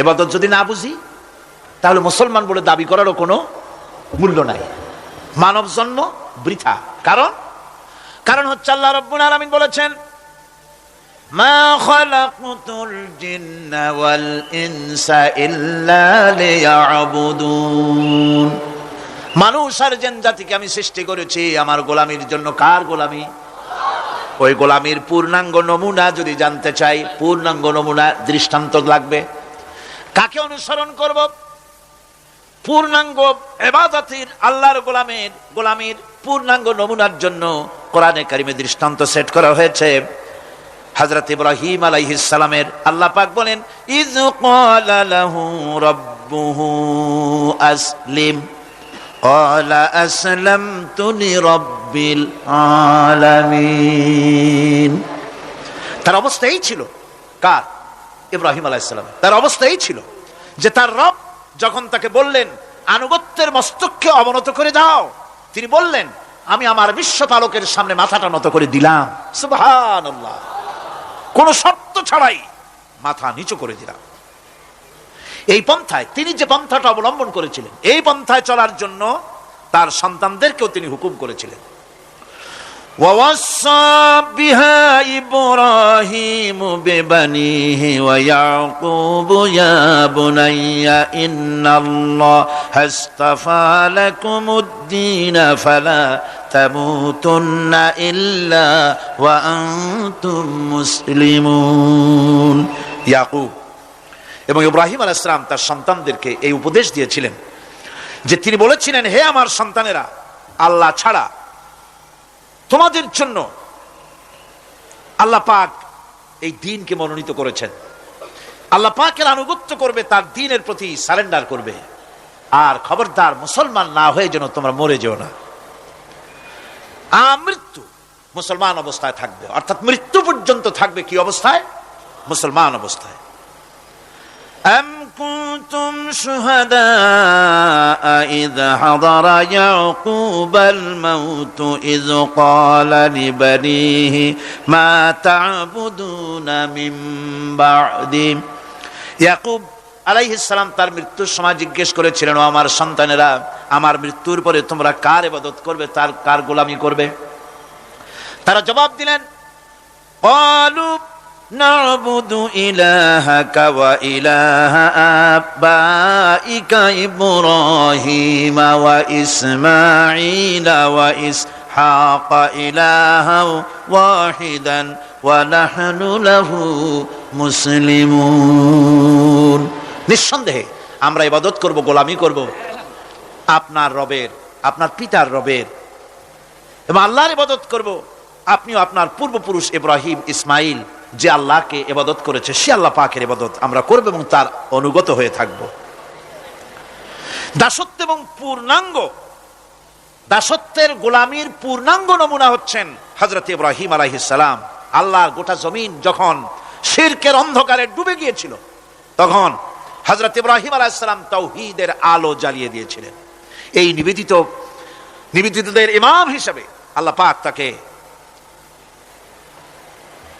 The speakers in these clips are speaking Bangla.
এবাদত যদি না বুঝি, তাহলে মুসলমান বলে দাবি করারও কোনো মূল্য নাই। মানব জন্ম বৃথা। কারণ? কারণ হচ্ছে আল্লাহ রব্বুল আলামিন বলেছেন, মা খালাকতুল জিন্না ওয়াল ইনসা ইল্লা লিয়াবুদুন। মানুষ আর জেন জাতিকে আমি সৃষ্টি করেছি, আমার গোলামির জন্য কার গোলামি? ওই গোলামির পূর্ণাঙ্গ নমুনা যদি জানতে চাই, পূর্ণাঙ্গ নমুনা দৃষ্টান্ত লাগবে। কাকে অনুসরণ করব পূর্ণাঙ্গ এবাদতির আল্লাহর গোলামের গোলামির পূর্ণাঙ্গ নমুনার জন্য কোরআনে কারিমে দৃষ্টান্ত সেট করা হয়েছে হযরত ইব্রাহিম আলাইহিস সালামের আল্লাহ পাক বলেন ইজ ক্বালা লাহু রাব্বুহু আসলিম قال أسلمت لرب العالمين তার অবস্থা এই ছিল কার ইব্রাহিম আলাইসালাম তার অবস্থা এই ছিল যে তার রব যখন তাকে বললেন, আনুগত্যের মস্তককে অবনত করে দাও, তিনি বললেন, আমি আমার বিশ্বপালকের সামনে মাথাটা নত করে দিলাম। সুবহানাল্লাহ। কোন শর্ত ছাড়াই মাথা নিচু করে দিলাম। এই পন্থায় তিনি যে পন্থাটা অবলম্বন করেছিলেন, এই পন্থায় চলার জন্য তার সন্তানদেরকেও তিনি হুকুম করেছিলেন। ووصى بها إبراهيم ببنيه ويعقوب يا بني إن الله اصطفى لكم الدين فلا تموتن إلا وأنتم مسلمون يعقوب এবং ইব্রাহিম আল ইসলাম তার সন্তানদেরকে এই উপদেশ দিয়েছিলেন যে তিনি বলেছিলেন হে আমার সন্তানেরা আল্লাহ ছাড়া তোমাদের জন্য আল্লাহ পাক এই দিনকে মনোনীত করেছেন। আল্লাহ পাকের আনুগত্য করবে, তার দিনের প্রতি সারেন্ডার করবে। আর খবরদার মুসলমান না হয়ে যেন তোমরা মরে যেও না। আমৃত্যু মুসলমান অবস্থায় থাকবে। অর্থাৎ মৃত্যু পর্যন্ত থাকবে কি অবস্থায়? মুসলমান অবস্থায়। أم كنتم شهداء إذ حضر يعقوب الموت إذ قال لبنيه ما تعبدون من بعدي ইয়াকুব আলাইহিস সালাম তার মৃত্যুর সময় জিজ্ঞেস করেছিলেন ও আমার সন্তানেরা আমার মৃত্যুর পরে তোমরা কার ইবাদত করবে তার কার গোলামি করবে তারা জবাব দিলেন قالوا نعبد إلهك وإله آبائك إبراهيم وإسماعيل وإسحاق إلها واحدا ونحن له মুসলিমুন নিঃসন্দেহে আমরা ইবাদত করব গোলামি করব আপনার রবের আপনার পিতার রবের এবং আল্লাহর ইবাদত করব আপনিও আপনার পূর্বপুরুষ ইব্রাহিম ইসমাইল যে আল্লাহকে এবাদত করেছে, সে আল্লাহ পাকের এবাদত আমরা করব এবং তার অনুগত হয়ে থাকব। দাসত্ব এবং পূর্ণাঙ্গ, দাসত্বের গোলামির পূর্ণাঙ্গ নমুনা হচ্ছেন হজরত ইব্রাহিম আলাইহিসালাম আল্লাহর গোটা জমিন যখন শিরকের অন্ধকারে ডুবে গিয়েছিল, তখন হজরত ইব্রাহিম আলাইসালাম তৌহিদের আলো জ্বালিয়ে দিয়েছিলেন। এই নিবেদিত, নিবেদিতদের ইমাম হিসেবে আল্লাহ পাক তাকে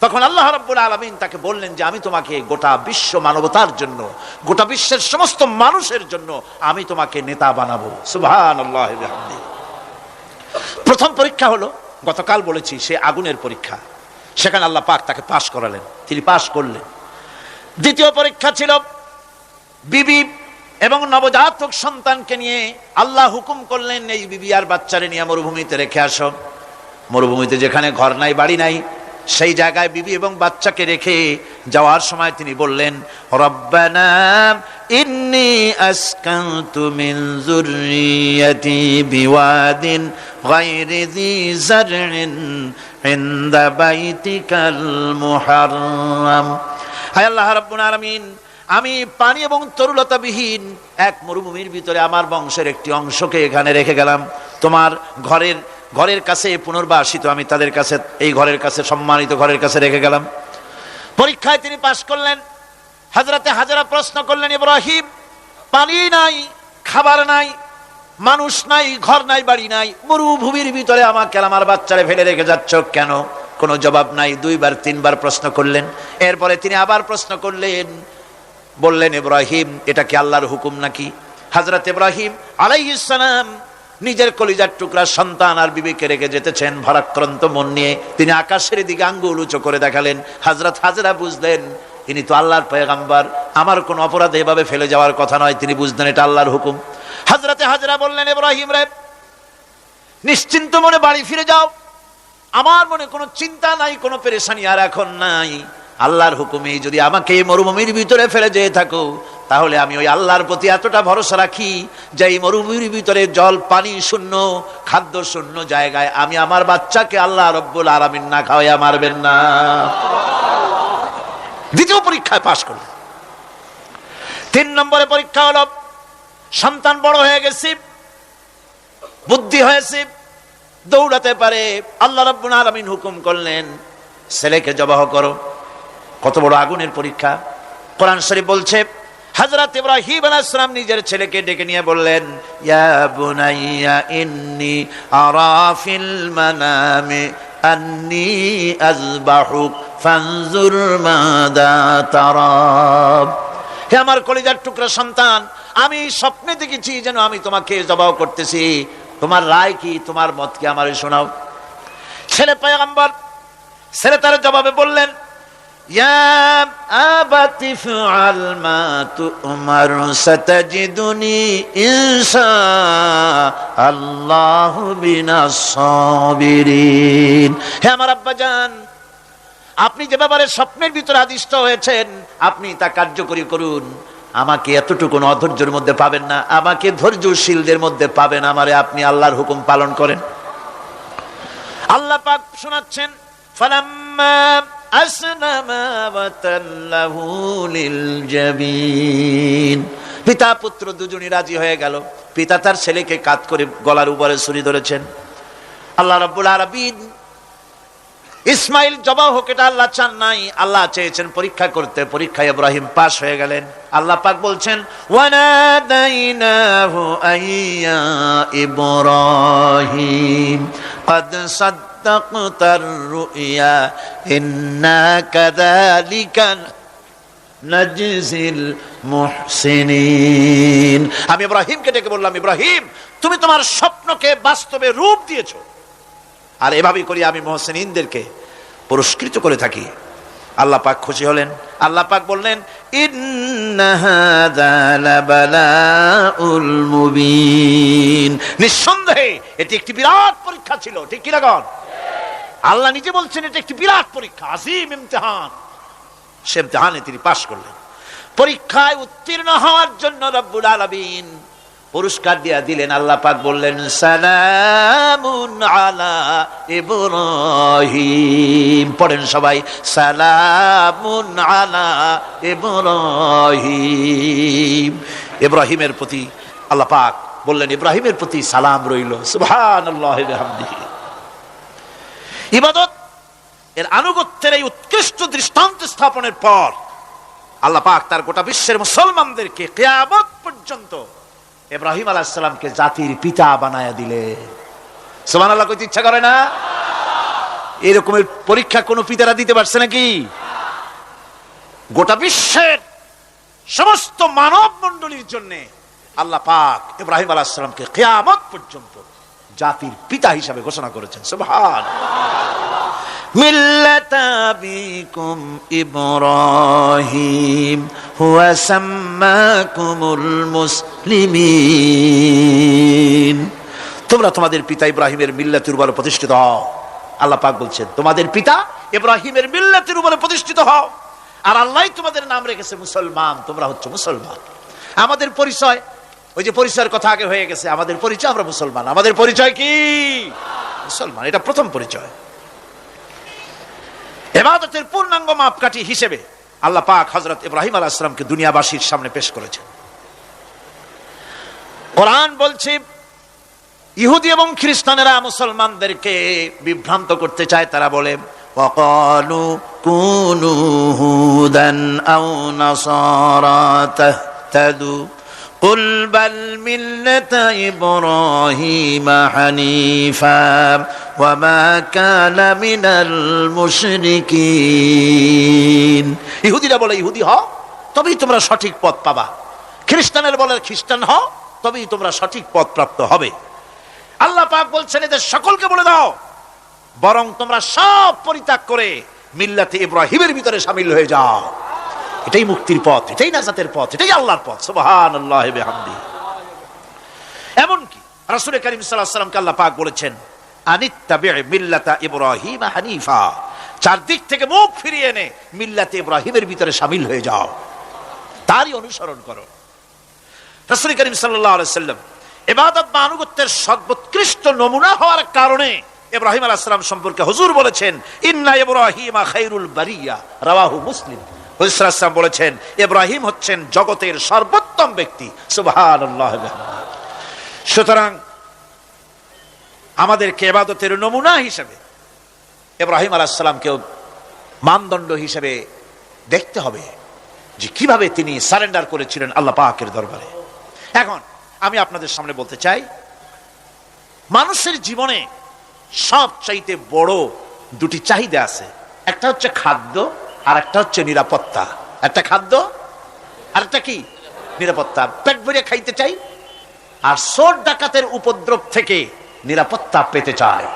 তখন আল্লাহ রাব্বুল আলামিন তাকে বললেন যে, আমি তোমাকে গোটা বিশ্ব মানবতার জন্য, গোটা বিশ্বের সমস্ত মানুষের জন্য আমি তোমাকে নেতা বানাবো। বিহামদিহি। প্রথম পরীক্ষা হলো, গতকাল বলেছি, সে আগুনের পরীক্ষা। সেখানে আল্লাহ পাক তাকে পাশ করালেন। তিনি পাশ করলেন। দ্বিতীয় পরীক্ষা ছিল বিবি এবং নবজাতক সন্তানকে নিয়ে আল্লাহ হুকুম করলেন, এই বিবি আর বাচ্চারে নিয়ে মরুভূমিতে রেখে আসো। মরুভূমিতে যেখানে ঘর নাই, বাড়ি নাই সেই জায়গায় বিবি এবং বাচ্চাকে রেখে যাওয়ার সময় তিনি বললেন ইন্নি আমি পানি এবং তরুলতাবিহীন এক মরুভূমির ভিতরে আমার বংশের একটি অংশকে এখানে রেখে গেলাম। তোমার ঘরের ঘরের কাছে পুনর্বাসিত, আমি তাদের কাছে, এই ঘরের কাছে, সম্মানিত ঘরের কাছে রেখে গেলাম। পরীক্ষায় তিনি পাশ করলেন। হাজরাতে হাজারা প্রশ্ন করলেন, ইব্রাহিম, পানি নাই, খাবার নাই, মানুষ নাই, ঘর নাই, বাড়ি নাই, মরুভূমির ভিতরে আমাকে আমার বাচ্চারে ফেলে রেখে যাচ্ছ কেন? কোনো জবাব নাই, দুইবার, তিনবার প্রশ্ন করলেন। এরপরে তিনি আবার প্রশ্ন করলেন, বললেন, ইব্রাহিম, এটা কি আল্লাহর হুকুম নাকি? হাজরত ইব্রাহিম আলাইহিসসালাম নিজের কলিজার টুকরা সন্তান আর বিবেকে রেখে যেতেছেন ভরাক্রান্ত মন নিয়ে। তিনি আকাশের দিকে আঙ্গুল উঁচু করে দেখালেন হাজরত হাজরা বুঝলেন ইনি তো আল্লাহর পয়গাম্বার। আমার কোন অপরাধ এভাবে ফেলে যাওয়ার কথা নয়, তিনি বুঝলেন এটা আল্লাহর হুকুম। হাজরাতে হাজরা বললেন, ইব্রাহিম রে, নিশ্চিন্ত মনে বাড়ি ফিরে যাও। আমার মনে কোনো চিন্তা নাই, কোনো পেরেশানি আর এখন নাই। আল্লাহর হুকুমে যদি আমাকে মরুভূমির ভিতরে ফেলে যেয়ে থাকো, তাহলে আমি ওই আল্লাহর প্রতি এতটা ভরসা রাখি যে এই মরুভূমির ভিতরে জল, পানি শূন্য, খাদ্য শূন্য জায়গায় আমি আমার বাচ্চাকে আল্লাহ রব্বুল আরামিন না খাওয়াইয়া মারবেন না। দ্বিতীয় পরীক্ষায় পাশ করলেন তিন নম্বরে পরীক্ষা হলো, সন্তান বড় হয়ে গেছে, বুদ্ধি হয়েছে, দৌড়াতে পারে, আল্লাহ রব্বুল আলামিন হুকুম করলেন, ছেলেকে জবাহ করো। কত বড় আগুনের পরীক্ষা। কোরআন শরীফ বলছে, হযরত ইব্রাহিম আলাইহিস সালাম নিজের ছেলেকে ডেকে নিয়ে বললেন, ইয়া বুনাইয়া ইন্নী আরা ফিল মানামি আন্নী আযবাহুক ফানজুর মাদা তারাব হে আমার কলিজার টুকরা সন্তান, আমি স্বপ্নে দেখেছি যেন আমি তোমাকে জবাব করতেছি। তোমার রায় কি? তোমার মত কি? আমার শোনাও। ছেলে পয়গম্বর, ছেলে তার জবাবে বললেন আমার আপনি যে ব্যাপারে স্বপ্নের ভিতরে আদিষ্ট হয়েছেন, আপনি তা কার্যকরী করুন। আমাকে এতটুকু অধৈর্যের মধ্যে পাবেন না, আমাকে ধৈর্যশীলদের মধ্যে পাবেন আমারে আপনি আল্লাহর হুকুম পালন করেন। আল্লাহ পাক শোনাচ্ছেন, ফালাম্মা পিতা, পুত্র দুজনই রাজি হয়ে গেল। পিতা তার ছেলেকে কাত করে গলার উপরে ছুরি ধরেছেন। আল্লাহ রাব্বুল আলামিন ইসমাইল জবাব হোক এটা আল্লাহ চান নাই, আল্লাহ চেয়েছেন পরীক্ষা করতে। পরীক্ষায় ইব্রাহিম পাস হয়ে গেলেন। আল্লাহ পাক বলছেন ইব্রাহিম তাকতার রুইয়া ইন্না কাদালিকা নাজিজিল মুহসিনিন। আমি ইব্রাহিমকে ডেকে বললাম, ইব্রাহিম, তুমি তোমার স্বপ্নকে বাস্তবে রূপ দিয়েছ। আর এভাবেই করি আমি মোহসেনদেরকে পুরস্কৃত করে থাকি। আল্লাহ পাক খুশি হলেন। আল্লাহ পাক বললেন নিঃসন্দেহে এটি একটি বিরাট পরীক্ষা ছিল। ঠিক কীরকম আল্লাহ নিজে বলছেন, এটা একটি বিরাট পরীক্ষা, আজিম ইমতেহান। সে ইমতেহানে তিনি পাশ করলেন। পরীক্ষায় উত্তীর্ণ হওয়ার জন্য রব্বুল আলামিন পুরস্কার দিয়া দিলেন। আল্লাহ পাক বললেন, সালামুন আলা ইব্রাহিম। পড়েন সবাই, সালামুন আলা ইব্রাহিম। ইব্রাহিমের প্রতি আল্লাহ পাক বললেন, ইব্রাহিমের প্রতি সালাম রইল। সুবহানাল্লাহি বিহামদিহি। ইবাদত এর আনুগত্যের এই উৎকৃষ্ট দৃষ্টান্ত স্থাপনের পর আল্লাহ পাক তার গোটা বিশ্বের মুসলমানদেরকে কিয়ামত পর্যন্ত ইব্রাহিম আলাহিসাল্লামকে জাতির পিতা বানায়া দিলে। সোমান আল্লাহ কইতে ইচ্ছা করে না? এরকমের পরীক্ষা কোন পিতারা দিতে পারছে নাকি? গোটা বিশ্বের সমস্ত মানব মন্ডলীর জন্য আল্লাহ পাক ইব্রাহিম আলাহিসাল্লামকে কেয়ামত পর্যন্ত জাতির পিতা হিসাবে ঘোষণা করেছেন। সুবহান। মিল্লাত আবিকুম ইব্রাহিম, হুয়া সাম্মাকুমুল মুসলিমিন। তোমরা তোমাদের পিতা ইব্রাহিমের মিল্লাতের উপরে প্রতিষ্ঠিত হও। আল্লাহ পাক বলছেন, তোমাদের পিতা ইব্রাহিমের মিল্লাতের উপরে প্রতিষ্ঠিত হও। আর আল্লাহ তোমাদের নাম রেখেছে মুসলমান, তোমরা হচ্ছে মুসলমান। আমাদের পরিচয় ওই যে পরিচয়ের কথা আগে হয়ে গেছে, আমাদের পরিচয়, আমরা মুসলমান। আমাদের পরিচয় কি? মুসলমান, এটা প্রথম পরিচয়। এবাদতের পূর্ণাঙ্গ মাপকাঠি হিসেবে আল্লাহ পাক হজরত ইব্রাহিম আলাহ আসলামকে দুনিয়াবাসীর সামনে পেশ করেছেন। কোরআন বলছে, ইহুদি এবং খ্রিস্টানেরা মুসলমানদেরকে বিভ্রান্ত করতে চায়, তারা বলে কুনু হুদান আও নাসারা তাহতাদু قل بل ملة إبراهيم حنيفا وما كان من المشركين ইহুদিরা বলে ইহুদি হও তবেই তোমরা সঠিক পথ পাবা খ্রিস্টানের বলে খ্রিস্টান হও তবেই তোমরা সঠিক পথ প্রাপ্ত হবে আল্লাহ পাক বলছেন এদের সকলকে বলে দাও বরং তোমরা সব পরিত্যাগ করে মিল্লাতে ইব্রাহিমের ভিতরে সামিল হয়ে যাও এটাই মুক্তির পথ, এটাই নাজাতের পথ, এটাই আল্লাহর পথ। সুবহান আল্লাহ এমনকি রাসূল করিম সাল্লামকে আল্লাহ পাক বলেছেন ইব্রাহিম হানিফা। চারদিক থেকে মুখ ফিরিয়ে এনে মিল্লাতে ইব্রাহিমের ভিতরে সামিল হয়ে যাও। তারই অনুসরণ করো। করিম সাল্লাম ইবাদত বা আনুগত্যের সর্বোৎকৃষ্ট নমুনা হওয়ার কারণে ইব্রাহিম আলাইহিস সালাম সম্পর্কে হুজুর বলেছেন, ইন্না ইব্রাহিমা খাইরুল বারিয়া রাওয়াহু মুসলিম। সাল্লাম বলেছেন, ইব্রাহিম হচ্ছেন জগতের সর্বোত্তম ব্যক্তি। সুবহানাল্লাহ। সুতরাং আমাদেরকে ইবাদতের নমুনা হিসেবে ইব্রাহিম আলাইহিস সালামকেও মানদণ্ড হিসেবে দেখতে হবে যে কীভাবে তিনি সারেন্ডার করেছিলেন আল্লাহ পাকের দরবারে। এখন আমি আপনাদের সামনে বলতে চাই, মানুষের জীবনে সব চাইতে বড় দুটি চাহিদা আছে। একটা হচ্ছে খাদ্য আর একটা হচ্ছে নিরাপত্তা। একটা খাদ্য আর একটা কি? নিরাপত্তা। পেট ভরে খাইতে চাই, আর সোর ডাকাতের উপদ্রব থেকে নিরাপত্তা পেতে চায়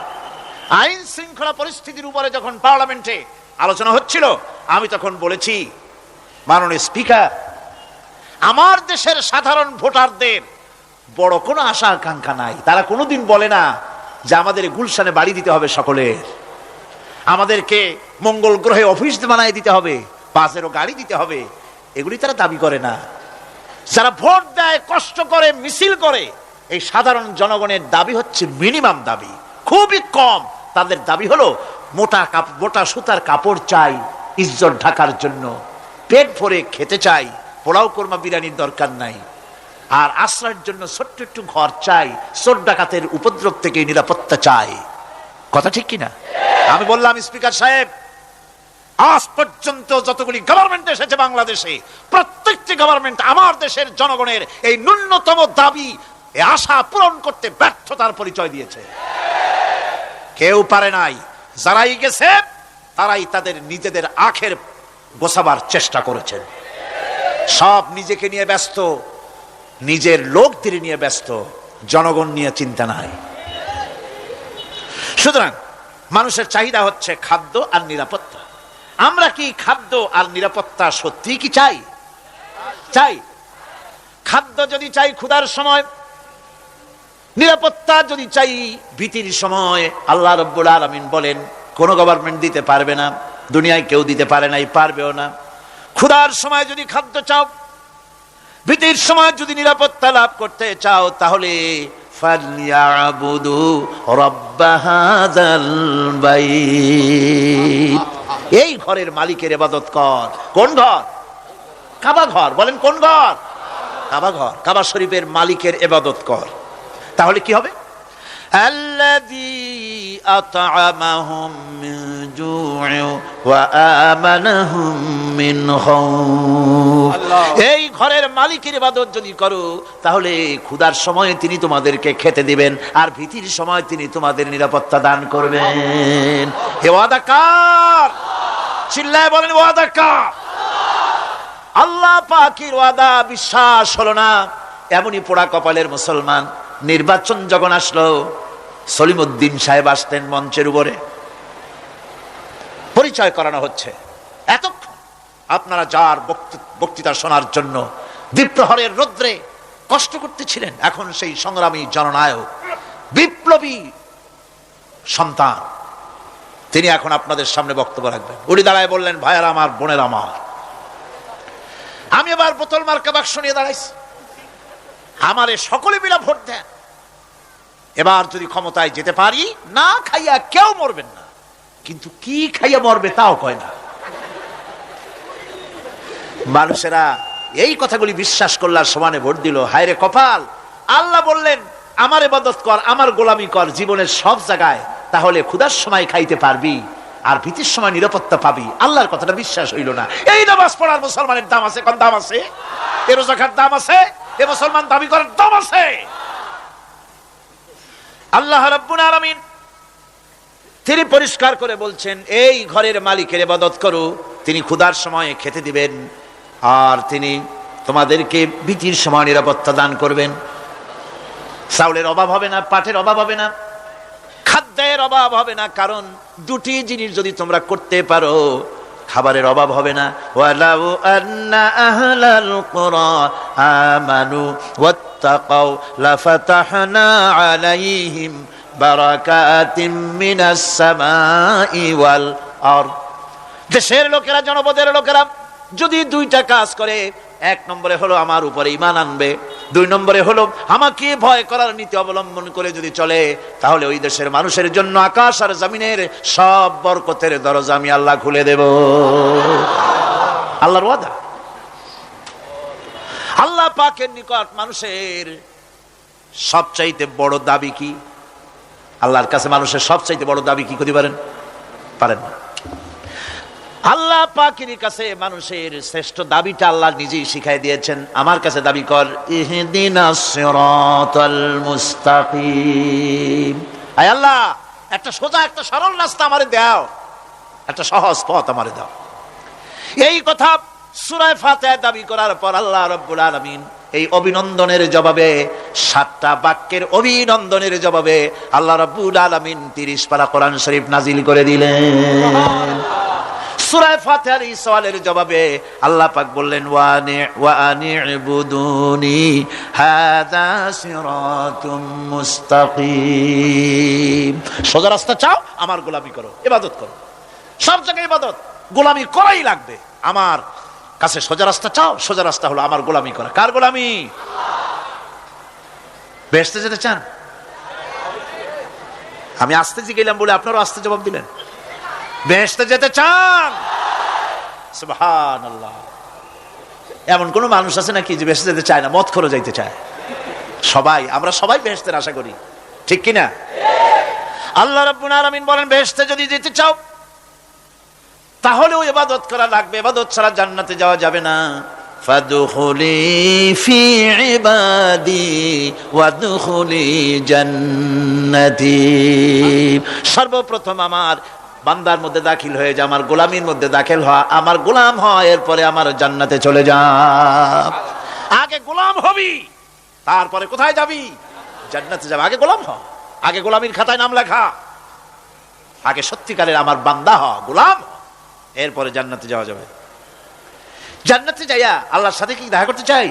আইন শৃঙ্খলা পরিস্থিতির উপরে যখন পার্লামেন্টে আলোচনা হচ্ছিল, আমি তখন বলেছি, মাননীয় স্পিকার, আমার দেশের সাধারণ ভোটারদের বড় কোনো আশা আকাঙ্ক্ষা নাই। তারা কোনোদিন বলে না যে আমাদের গুলশানে বাড়ি দিতে হবে সকলের। আমাদেরকে মঙ্গল গ্রহে অফিস বানায় দিতে হবে, বাসেরও গাড়ি দিতে হবে, এগুলি তারা দাবি করে না। যারা ভোট দেয়, কষ্ট করে, মিছিল করে, এই সাধারণ জনগণের দাবি হচ্ছে মিনিমাম দাবি। খুবই কম। তাদের দাবি হলো, মোটা কাপ, মোটা সুতার কাপড় চাই, ইজ্জত ঢাকার জন্য। পেট ভরে খেতে চাই, পোলাও কোরমা বিরিয়ানির দরকার নাই। আর আশ্রয়ের জন্য ছোট্ট একটু ঘর চাই, চোর ডাকাতের উপদ্রব থেকে নিরাপত্তা চাই। কথা ঠিক কিনা? আমি বললাম, স্পিকার সাহেব, আজ পর্যন্ত যতগুলি গভর্নমেন্ট এসেছে বাংলাদেশে, প্রত্যেকটি গভর্নমেন্ট আমার দেশের জনগণের এই ন্যূনতম দাবি আশা পূরণ করতে ব্যর্থতার পরিচয় দিয়েছে। কেউ পারে নাই, যারাই গেছে, তারাই তাদের নিজেদের আখের গোছাবার চেষ্টা করেছেন। সব নিজেকে নিয়ে ব্যস্ত, নিজের লোকদের নিয়ে ব্যস্ত, জনগণ নিয়ে চিন্তা নাই। সুতরাং মানুষের চাহিদা হচ্ছে খাদ্য আর নিরাপত্তা। আমরা কি খাদ্য আর নিরাপত্তা সত্যি কি চাই? চাই। খাদ্য যদি চাই ক্ষুধার সময়, নিরাপত্তা যদি চাই ভীতির সময়, আল্লাহ রব্বুল আলমিন বলেন, কোন গভর্নমেন্ট দিতে পারবে না, দুনিয়ায় কেউ দিতে পারে নাই পারবেও না। ক্ষুধার সময় যদি খাদ্য চাও, ভীতির সময় যদি নিরাপত্তা লাভ করতে চাও, তাহলে এই ঘরের মালিকের ইবাদত কর। কোন ঘর? কাবা ঘর। বলেন কোন ঘর? কাবা ঘর। কাবা শরীফের মালিকের ইবাদত কর। তাহলে কি হবে? আল্লাযী আতআমাহুম মিন জুউ ওয়া আমানাহুম মিন খাউফ। এই ঘরের মালিকের ইবাদত যদি করো, তাহলে ক্ষুধার সময় তিনি তোমাদেরকে খেতে দিবেন, আর ভীতির সময় তিনি তোমাদের নিরাপত্তা দান করবেন। হে ওয়াদা কার চিল্লায় বলেন, ওয়াদাকার! আল্লাহ পাকির ওয়াদা, বিশ্বাস হলো না। এমনই পোড়া কপালের মুসলমান। নির্বাচন যখন আসলো, সলিমুদ্দিন সাহেব আসতেন মঞ্চের উপরে। পরিচয় করানো হচ্ছে। এতক্ষণ আপনারা যার বক্তৃ- বক্তৃতা শোনার জন্য দ্বীপ্রহরের রৌদ্রে কষ্ট করতেছিলেন। এখন সেই সংগ্রামী জননায়ক বিপ্লবী সন্তান। তিনি এখন আপনাদের সামনে বক্তব্য রাখবেন। উনি দাঁড়ায় বললেন, ভাইয়ার আমার, বোনের আমার। আমি এবার বোতল মার্কা বাক্স নিয়ে দাঁড়াইছি। আমারে সকলে মিলা ভোট দেন। এবার যদি ক্ষমতায় যেতে পারি, না খাইয়া কেউ মরবেন না। কিন্তু কি খাইয়া মরবে তাও কয় না। মানুষেরা এই কথাগুলি বিশ্বাস করলার সমানে ভোট দিল। হায়রে কপাল। আল্লাহ বললেন, আমার এবাদত কর, আমার গোলামি কর, জীবনের সব জায়গায়। তাহলে ক্ষুধার সময় খাইতে পারবি আর ভীতির সময় নিরাপত্তা পাবি। আল্লাহর কথাটা বিশ্বাস হইল না। এই নামাজ পড়ার মুসলমানের দাম আছে, কোন দাম আছে? এ রোজাখার দাম আছে, এ মুসলমান দাবি করার দাম আছে। আল্লাহ রাব্বুল আলামিন তিনি পরিষ্কার করে বলছেন, এই ঘরের মালিকের ইবাদত করো, তিনি ক্ষুধার সময়ে খেতে দিবেন। আর তিনি তোমাদেরকে ভীতির সময় নিরাপত্তা দান করবেন। চাউলের অভাব হবে না, পাটের অভাব হবে না, খাদ্যের অভাব হবে না, কারণ দুটি জিনিস যদি তোমরা করতে পারো, খাবারের অভাব হবে না। আমানু দেশের লোকেরা, জনপদের লোকেরা যদি দুইটা কাজ করে, এক নম্বরে হলো আমার উপরে ইমান আনবে, দুই নম্বরে হলো আমাকে ভয় করার নীতি অবলম্বন করে যদি চলে, তাহলে ওই দেশের মানুষের জন্য আকাশ আর জমিনের সব বরকতের দরজা আমি আল্লাহ খুলে দেব। আল্লাহর ওয়াদা। আল্লাহ পাকের নিকট মানুষের সবচাইতে বড় দাবি কি? আল্লাহর কাছে মানুষের সবচাইতে বড় দাবি কি করতে পারেন? পারেন না। আল্লাহ পাকের কাছে মানুষের শ্রেষ্ঠ দাবিটা আল্লাহ নিজেই শিখাই দিয়েছেন। আমার কাছে দাবি কর আল্লাহ, একটা সোজা, একটা সরল রাস্তা আমারে দাও। একটা সহজ পথ আমারে দাও। এই কথা সুরায় ফাতিহা দাবি করার পর আল্লাহ রাব্বুল আলামিন এই অভিনন্দনের জবাবে, সাতটা বাক্যের অভিনন্দনের জবাবে আল্লাহ রাব্বুল আলামিন 30 পারা কোরআন শরীফ নাজিল করে দিলেন। সূরা ফাতিহার এই সওয়ালের জবাবে আল্লাহ পাক বললেন, ওয়ানি ওয়ানি ইবুদুনি, হাদা সিরাতুম মুস্তাকিম। সোজা রাস্তা চাও, আমার গোলামি করো, ইবাদত করো। সব জায়গায় ইবাদত, গোলামি করাই লাগবে। আমার কাছে সোজা রাস্তা চাও, সোজা রাস্তা হলো আমার গোলামি করা। কার গোলামি? বেসতে যেতে চান? আমি আসতে গেলাম বলে আপনারও আসতে জবাব দিলেন। বেহেশতে যেতে চান? সুবহানাল্লাহ। এমন কোন মানুষ আছে নাকি যে বেহেশতে যেতে চায় না মত খরচ যাইতে চায়? সবাই, আমরা সবাই বেহেশতের আশা করি। ঠিক কি না? আল্লাহ রাব্বুল আলামিন বলেন, বেহেশতে যদি যেতে চাও, তাহলেও ইবাদত করা লাগবে। ইবাদত ছাড়া জান্নাতে যাওয়া যাবে না। ফাদখুলি ফি ইবাদি ওয়াদখুলি জান্নাতি। সর্বপ্রথম আমার বান্দার মধ্যে দাখিল হয়ে যা, আমার গোলামির মধ্যে দাখিল হওয়া। আমার গোলাম হয় এরপরে আমার জান্নাতে চলে যা। আগে গোলাম হবি, তারপরে কোথায় যাবি? জান্নাতে যাবে। আগে গোলাম হ, আগে গোলামির খাতায় নাম লেখা। আগে সত্যিকারের আমার বান্দা হ, গোলাম এরপরে জান্নাতে যাওয়া যাবে। জান্নাতে যাইয়া আল্লাহর সাথে কি দেখা করতে চাই?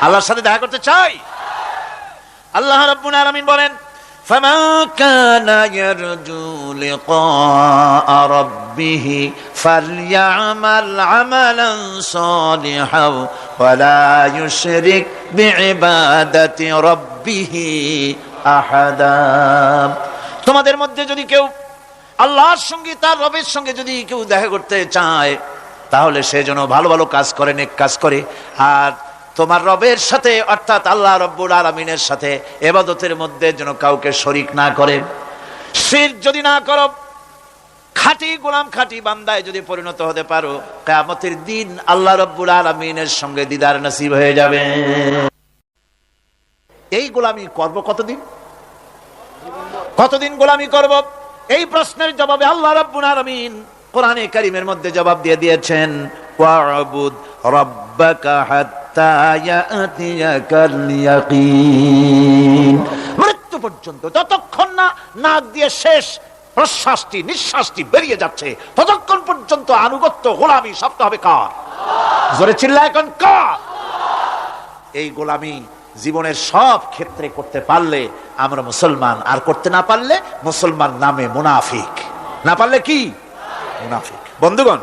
আল্লাহর সাথে দেখা করতে চাই? আল্লাহ রাব্বুল আলামিন বলেন فمن كان يرجو لقاء ربه فليعمل عملا صالحا ولا يشرك بعبادة ربه أحدا তোমাদের মধ্যে যদি কেউ আল্লাহর সঙ্গে তার রবের সঙ্গে যদি কেউ দেখা করতে চায় তাহলে সে যেন ভালো ভালো কাজ করে নেক কাজ করে আর তোমার রবের সাথে, অর্থাৎ আল্লাহ রব্বুল আলমিনের সাথে এবাদতের মধ্যে যেন কাউকে শরিক না করে। শির যদি না করো, খাঁটি, গোলাম খাঁটি বান্দায় যদি পরিণত হতে পারো, কেয়ামতের দিন আল্লাহ রব্বুল আলমিনের সঙ্গে দিদার নসিব হয়ে যাবে। এই গোলামি করব কতদিন? কতদিন গোলামি করব? এই প্রশ্নের জবাবে আল্লাহ রাব্বুল আলামিন কোরআনে কারীমের মধ্যে জবাব দিয়ে দিয়েছেন, ওয়াবুদ রাব্বাকা ইয়াকিন মৃত্যু পর্যন্ত যতক্ষণ না নাক দিয়ে শেষ প্রশ্বাসটি, নিঃশ্বাসটি বেরিয়ে যাচ্ছে, ততক্ষণ পর্যন্ত আনুগত্য গোলামি সপ্তাহ হবে কার? জোরে চিল্লা এখন কার? এই গোলামি জীবনের সব ক্ষেত্রে করতে পারলে আমরা মুসলমান, আর করতে না পারলে মুসলমান নামে মুনাফিক। না পারলে কি? মুনাফিক। বন্ধুগণ,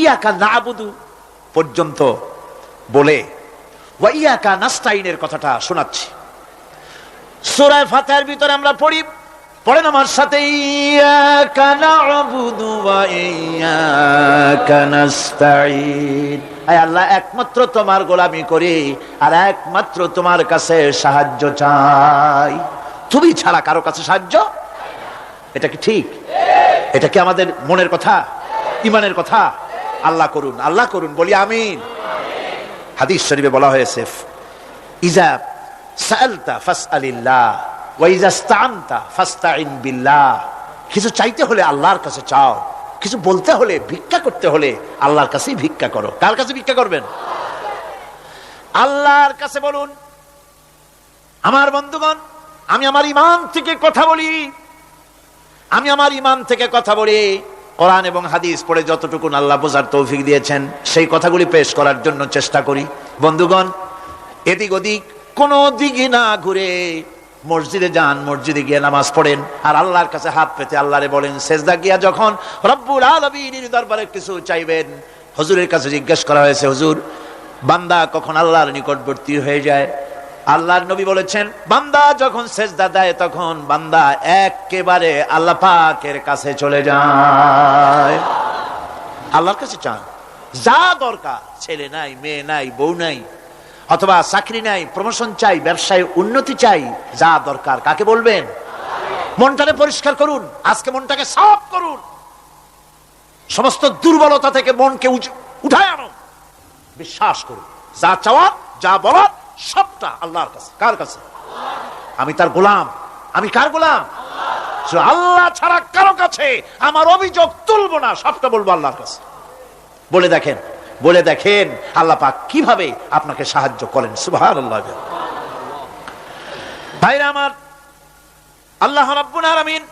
ইয়াকা না পর্যন্ত বলে, ওয়া ইয়াকা নাস্তাইনের কথাটা শোনাচ্ছি। সুরায় ফাতেহার ভিতরে আমরা পড়ি, পড়েন আমার সাথে, ইয়াকা না'বুদু ওয়া ইয়াকা আল্লাহ, একমাত্র তোমার গোলামি করি আর একমাত্র তোমার কাছে সাহায্য চাই। তুমি ছাড়া কারও কাছে সাহায্য? এটা কি ঠিক? এটা কি আমাদের মনের কথা? ইমানের কথা? আল্লাহ করুন আল্লাহ করুন, বলি আমিন। হাদিস শরীফে বলা হয়েছে, ইজা সালতা ফাসআলিল্লাহ, ওয়া ইজা ইসতাআনতা ফাসতাইন বিল্লাহ। কিছু চাইতে হলে আল্লাহর কাছে চাও, কিছু বলতে হলে ভিক্ষা করতে হলে আল্লাহর কাছেই ভিক্ষা করো। কার কাছে ভিক্ষা করবেন? আল্লাহর কাছে বলুন, আমার বন্ধুগণ, আমি আমার ইমান থেকে কথা বলি, আমি আমার ইমান থেকে কথা বলি। কোরআন এবং হাদিস পড়ে যতটুকু আল্লাহ বোঝার তৌফিক দিয়েছেন, সেই কথাগুলি পেশ করার জন্য চেষ্টা করি। বন্ধুগণ, এদিক ওদিক কোন দিকে না ঘুরে মসজিদে যান, মসজিদে গিয়ে নামাজ পড়েন, আর আল্লাহর কাছে হাত পেতে আল্লাহরে বলেন, সেজদা গিয়া যখন রব্বুল আলমীর দরবারে কিছু চাইবেন? হুজুরের কাছে জিজ্ঞেস করা হয়েছে, হুজুর, বান্দা কখন আল্লাহর নিকটবর্তী হয়ে যায়? আল্লাহর নবী বলেছেন, বান্দা যখন সেজদা দেয় তখন বান্দা একেবারে আল্লাহ পাকের কাছে চলে যায়। আল্লাহর কাছে চান। যা দরকার, ছেলে নাই, মেয়ে নাই, বউ নাই, অথবা চাকরি নাই প্রমোশন চাই, ব্যবসায় উন্নতি চাই, যা দরকার। কাকে বলবেন? মনটাকে পরিষ্কার করুন, আজকে মনটাকে সাফ করুন। সমস্ত দুর্বলতা থেকে মনকে উঠায় আনো বিশ্বাস করুন, যা চাওয়ার, যা বলার সবটা আল্লাহর কাছে। কার কাছে? আমি তার গোলাম। আমি কার গোলাম? আল্লাহ ছাড়া কারও কাছে আমার অভিযোগ তুলবো না, সবটা বলব আল্লাহর কাছে। বলে দেখেন বলে দেখেন আল্লাহ পাক কীভাবে আপনাকে সাহায্য করেন। সুবহানাল্লাহ। ভাইরা আমার, আল্লাহ রাব্বুল আলামিন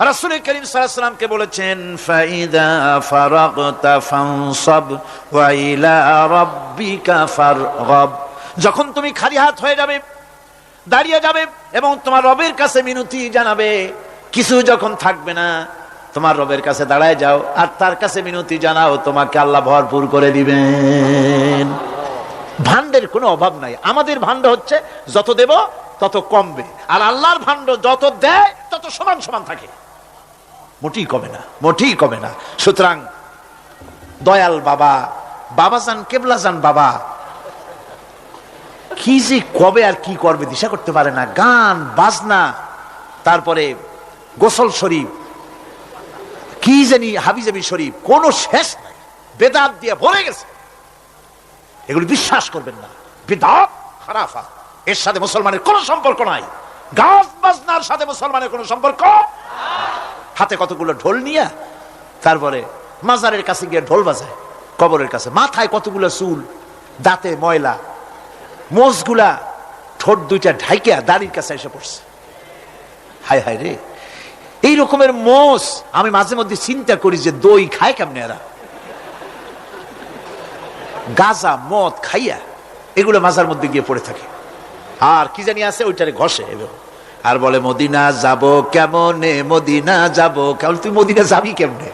রাসূল করিম সাল্লাল্লাহু আলাইহি বলেছেন, ফাইদা ফারাগতা ফানসাব ওয়া ইলা রাব্বিকা যখন তুমি খালি হাত হয়ে যাবে, দাঁড়িয়ে যাবে এবং তোমার রবের কাছে মিনতি জানাবে, কিছু যখন থাকবে না, তোমার রবের কাছে দাঁড়ায় যাও আর তার কাছে মিনতি জানাও, তোমাকে আল্লাহ ভরপুর করে দিবেন। ভান্ডের কোনো অভাব নাই। আমাদের ভান্ড হচ্ছে যত দেব, তত কমবে। আর আল্লাহর ভান্ড যত দেয়, তত সমান সমান থাকে। মোটেই কমে না, মোটেই কমে না। সুতরাং, দয়াল বাবা বাবা যান, কেবলা যান বাবা কি যে কবে আর কি করবে দিশা করতে পারে না। গান, বাজনা, তারপরে গোসল শরীফ, কি জানি হাবিজাবি শরীফ, কোন শেষ নাই। বেদাত দিয়ে ভরে গেছে। এগুলি বিশ্বাস করবেন না। বেদাত খারাফা এর সাথে মুসলমানের কোনো সম্পর্ক নাই। গাছ বাজনার সাথে মুসলমানের কোনো সম্পর্ক হাতে কতগুলো ঢোল নিয়ে, তারপরে মাজারের কাছে গিয়ে ঢোল বাজায়, কবরের কাছে। মাথায় কতগুলো চুল, দাঁতে ময়লা মোষগুলা ঠোঁট দুইটা ঢাইকিয়া দাড়ির কাছে এসে পড়ছে। হায় হায় রে। এই রকমের মোষ আমি মাঝে মধ্যে চিন্তা করি যে দই খায় কেমনে এরা? গাজা, মদ খাইয়া এগুলো মাজার মধ্যে গিয়ে পড়ে থাকে। আর কি জানি আছে, ওইটারে ঘষে এবার। আর বলে, মদিনা যাব কেমনে? মদিনা যাব কেমন তুই মদিনা যাবি কেমনে?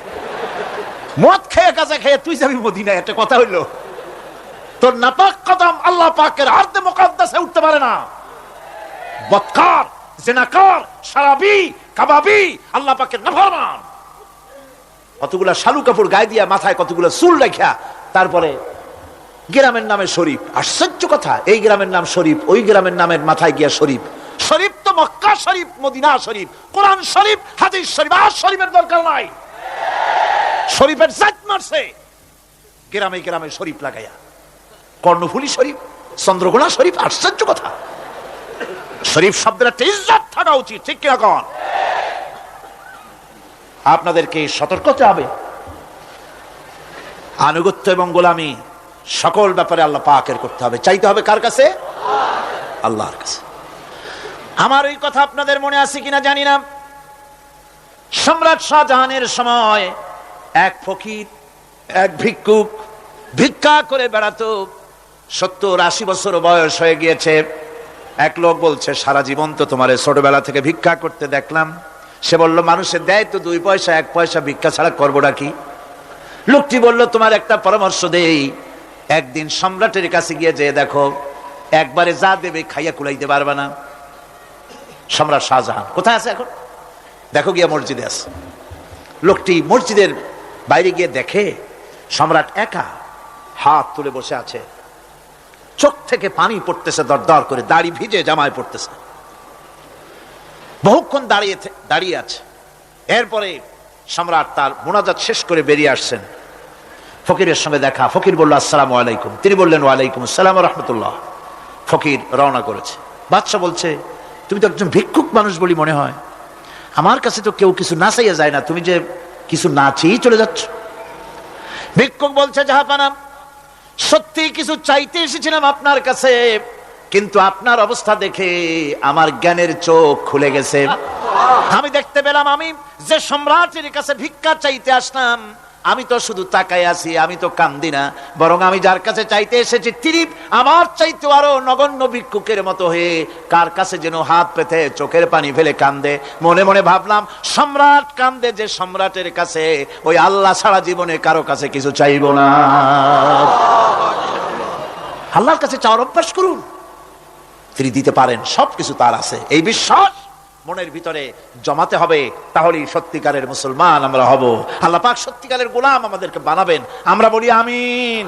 মদ খেয়ে, গাজা খেয়ে, তুই যাবি মদিনা একটা কথা হইল। তোর নাপাক কদম আল্লাহ পাকের আর্ধে মোকাদ্দাসে উঠতে পারে না। বৎকার, জেনাকার, সারাবি, কাবাবি, আল্লাহ পাকের নাফরমান। কতগুলা শালু কাপড় গায়ে দিয়া মাথায় কতগুলো চুল রাখিয়া তারপরে গ্রামের নামে শরীফ। আশ্চর্য কথা, এই গ্রামের নাম শরীফ, ওই গ্রামের নামের মাথায় গিয়া শরীফ। শরীফ তো মক্কা শরীফ, মদিনা শরীফ। কোরআন শরীফ, হাদিস শরীফ, আর শরীফের দরকার নাই। শরীফের জাত মারছে। গ্রামে গ্রামে শরীফ লাগাইয়া। কর্ণফুলি শরীফ চন্দ্রগোনা শরীফ, আশ্চর্য কথা। শরীফ শব্দের একটা ইজ্জত থাকা উচিত, ঠিক কিনা কন? আপনাদেরকে সতর্ক হতে হবে। আনুগত্য এবং গোলামি সকল ব্যাপারে আল্লাহ পাকের করতে হবে। চাইতে হবে কার কাছে? আল্লাহর কাছে। আমার এই কথা আপনাদের মনে আছে কিনা জানি না। সম্রাট শাহজাহানের সময় এক ফকির, এক ভিক্ষুক ভিক্ষা করে বেড়াতো। সত্তর আশি বছর বয়স হয়ে গিয়েছে। এক লোক বলছে, সারা জীবন তো তোমার ছোটবেলা থেকে ভিক্ষা করতে দেখলাম। সে বলল, মানুষের দেয় তো দুই পয়সা, এক পয়সা ভিক্ষা ছাড়া করবোটা কি? লোকটি বলল, তোমার একটা পরামর্শ দেই। একদিন সম্রাটের কাছে গিয়ে যেয়ে দেখো, একবারে যা দেবে খাইয়া কুলাইতে পারবে না। সম্রাট শাহজাহান, কোথায় আছে এখন? দেখো গিয়া মসজিদে আছে। লোকটি মসজিদের বাইরে গিয়ে দেখে, সম্রাট একা হাত তুলে বসে আছে। চোখ থেকে পানি পড়তেছে, দরদর করে, দাড়ি ভিজে জামায় পড়তেছে। বহুক্ষণ দাঁড়িয়ে দাঁড়িয়ে আছে। এরপরে সম্রাট তার মোনাজাত শেষ করে বেরিয়ে আসছেন। ফকিরের সঙ্গে দেখা। ফকির বলল, আসসালামু আলাইকুম। তিনি বললেন, ওয়ালাইকুম আসসালাম রহমতুল্লাহ। ফকির রওনা করেছে। বাদশা বলছে, তুমি তো একজন ভিক্ষুক মানুষ বলি মনে হয়। আমার কাছে তো কেউ কিছু না চাইয়া যায় না। তুমি যে কিছু না চেয়েই চলে যাচ্ছ। ভিক্ষুক বলছে জাহাপানা সত্যি কিছু চাইতে এসেছিলাম আপনার কাছে, কিন্তু আপনার অবস্থা দেখে আমার জ্ঞানের চোখ খুলে গেছে। আমি দেখতে পেলাম আমি যে সম্রাটের কাছে ভিক্ষা চাইতে আসলাম আমি তো শুধু তাকাই আছি, আমি তো কান্দি না। বরং আমি যার কাছে চাইতে এসেছি তিনি আমার চাইতে আরও নগণ্য ভিক্ষুকের মতো হয়ে কার কাছে যেন হাত পেতে চোখের পানি ফেলে কান্দে। মনে মনে ভাবলাম, সম্রাট কান্দে যে সম্রাটের কাছে, ওই আল্লাহ সারা জীবনে কারও কাছে কিছু চাইব না। আল্লাহর কাছে চাওয়ার অভ্যাস করুন। তিনি দিতে পারেন, সবকিছু তার আছে। এই বিশ্বাস মনের ভিতরে জমাতে হবে, তাহলেই সত্যিকারের মুসলমান আমরা হব। আল্লাহ পাক সত্যিকারের গোলাম আমাদেরকে বানাবেন। আমরা বলি আমিন।